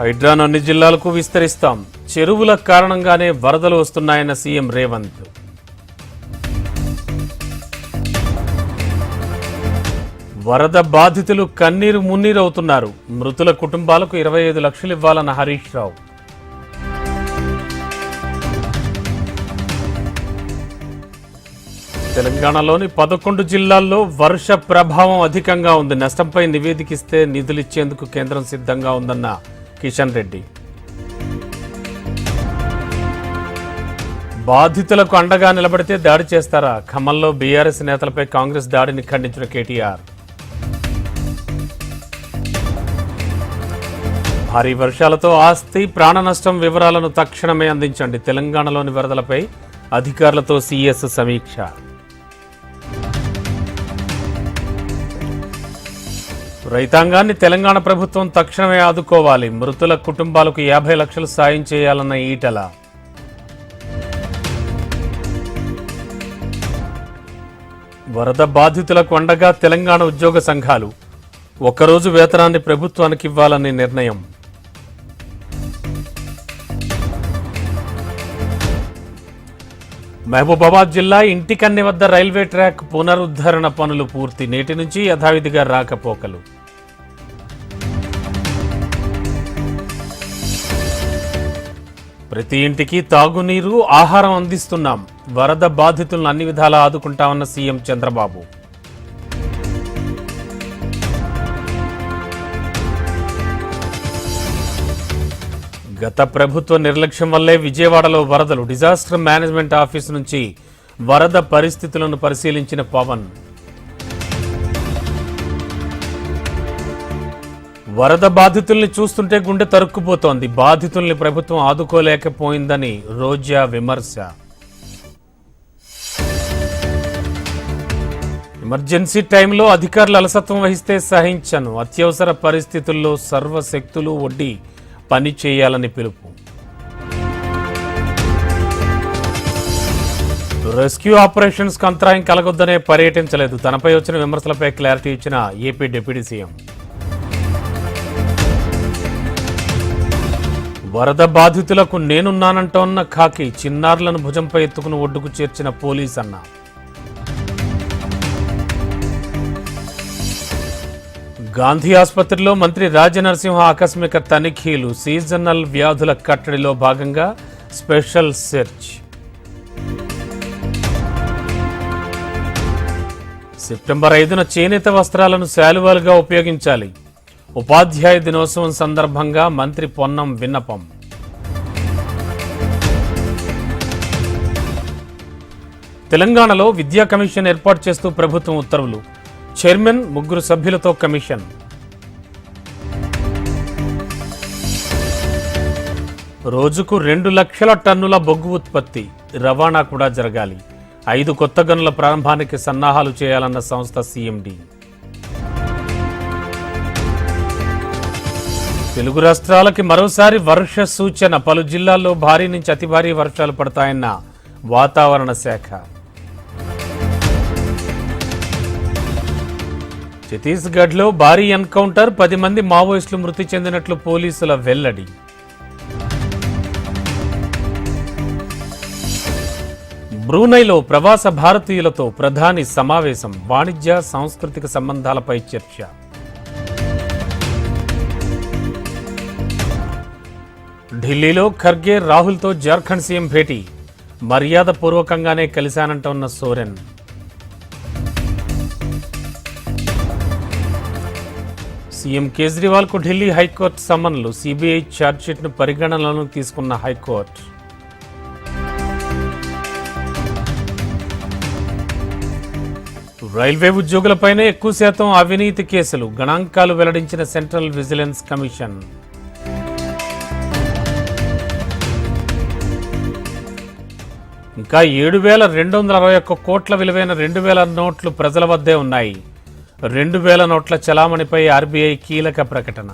హైడ్రాన్ అన్ని జిల్లాలకు విస్తరిస్తాం. చెరువుల కారణంగానే వరదలు వస్తున్నాయన్న సీఎం రేవంత్. వరద బాధితులు కన్నీరు మున్నీరు అవుతున్నారు మృతుల కుటుంబాలకు ఇరవై ఐదు లక్షలు ఇవ్వాలన్న హరీష్ రావు. తెలంగాణలోని పదకొండు జిల్లాల్లో వర్ష ప్రభావం అధికంగా ఉంది. నష్టంపై నివేదికిస్తే నిధులిచ్చేందుకు కేంద్రం సిద్ధంగా ఉందన్న కిషన్ రెడ్డి. బాధితులకు అండగా నిలబడితే దాడి చేస్తారా? ఖమ్మంలో బీఆర్ఎస్ నేతలపై కాంగ్రెస్ దాడిని ఖండించిన కేటీఆర్. భారీ వర్షాలతో ఆస్తి ప్రాణ నష్టం వివరాలను తక్షణమే అందించండి. తెలంగాణలోని వరదలపై అధికారులతో సీఎస్ సమీక్ష. రైతాంగాన్ని తెలంగాణ ప్రభుత్వం తక్షణమే ఆదుకోవాలి. మృతుల కుటుంబాలకు యాభై లక్షలు సాయం చేయాలన్న ఈటల. వరద బాధితులకు అండగా తెలంగాణ ఉద్యోగ సంఘాలు. ఒక్కరోజు వేతనాన్ని ప్రభుత్వానికి ఇవ్వాలని నిర్ణయం. మహబూబాబాద్ జిల్లా ఇంటికన్ని వద్ద రైల్వే ట్రాక్ పునరుద్ధరణ పనులు పూర్తి. నేటి నుంచి యథావిధిగా రాకపోకలు. ప్రతి ఇంటికి తాగునీరు ఆహారం అందిస్తున్నాం. వరద బాధితులను అన్ని విధాలా ఆదుకుంటామన్న సీఎం చంద్రబాబు. గత ప్రభుత్వ నిర్లక్ష్యం వల్లే విజయవాడలో వరదలు. డిజాస్టర్ మేనేజ్మెంట్ ఆఫీస్ నుంచి వరద పరిస్థితులను పరిశీలించిన పవన్. వరద బాధితుల్ని చూస్తుంటే గుండె తరుక్కుపోతోంది. బాధితుల్ని ప్రభుత్వం ఆదుకోలేకపోయిందని రోజా విమర్శ. ఎమర్జెన్సీ టైంలో అధికారులు అలసత్వం వహిస్తే సహించను. అత్యవసర పరిస్థితుల్లో సర్వశక్తులు ఒడ్డి పని చేయాలని పిలుపు. రెస్క్యూ ఆపరేషన్స్ అంతరాయం కలగొద్దనే పర్యటించలేదు. తనపై వచ్చిన విమర్శలపై క్లారిటీ ఇచ్చిన ఏపీ డిప్యూటీ సీఎం. వరద బాధితులకు నేనున్నానంటోన్న కాకి చిన్నారులను భుజంపై ఎత్తుకుని ఒడ్డుకు చేర్చిన పోలీస్ అన్న గాంధీ ఆసుపత్రిలో మంత్రి రాజనరసింహ ఆకస్మిక తనిఖీలు సీజనల్ వ్యాధుల కట్టడిలో భాగంగా స్పెషల్ సెర్చ్. సెప్టెంబర్ ఐదున చేనేత వస్త్రాలను శాలువాలుగా ఉపయోగించాలి. ఉపాధ్యాయ దినోత్సవం సందర్భంగా మంత్రి పొన్నం విన్నపం. తెలంగాణలో విద్యా కమిషన్ ఏర్పాటు చేస్తూ ప్రభుత్వం ఉత్తర్వులు. చైర్మన్ ముగ్గురు సభ్యులతో కమిషన్. రోజుకు రెండు లక్షల టన్నుల బొగ్గు ఉత్పత్తి రవాణా కూడా జరగాలి. ఐదు కొత్త గనుల ప్రారంభానికి సన్నాహాలు చేయాలన్న సంస్థ సీఎండీ. తెలుగు రాష్ట్రాలకి మరోసారి వర్ష సూచన. పలు జిల్లాల్లో భారీ నుంచి అతి భారీ వర్షాలు పడతాయన్న వాతావరణ శాఖ. ఛత్తీస్గఢ్లో భారీ ఎన్కౌంటర్ పది మంది మావోయిస్టులు మృతి చెందినట్లు పోలీసుల వెల్లడి. బ్రూనైలో ప్రవాస భారతీయులతో ప్రధాని సమావేశం వాణిజ్య సాంస్కృతిక సంబంధాలపై చర్చ. ఢిల్లీలో ఖర్గే రాహుల్తో జార్ఖండ్ సీఎం భేటీ. మర్యాదపూర్వకంగానే కలిశానంటున్న సోరెన్. సీఎం కేజ్రీవాల్కు ఢిల్లీ హైకోర్టు సమన్లు. సిబిఐ ఛార్జ్షీట్ను పరిగణనలోకి తీసుకున్న హైకోర్టు. రైల్వే ఉద్యోగులపైనే ఎక్కువ శాతం అవినీతి కేసులు. గణాంకాలు వెల్లడించిన సెంట్రల్ విజిలెన్స్ కమిషన్. ఇంకా ఏడు వేల రెండు వందల అరవై ఒక్క కోట్ల విలువైన రెండు వేల నోట్లు ప్రజల వద్దే ఉన్నాయి. రెండు వేల నోట్ల చలామణిపై ఆర్బీఐ కీలక ప్రకటన.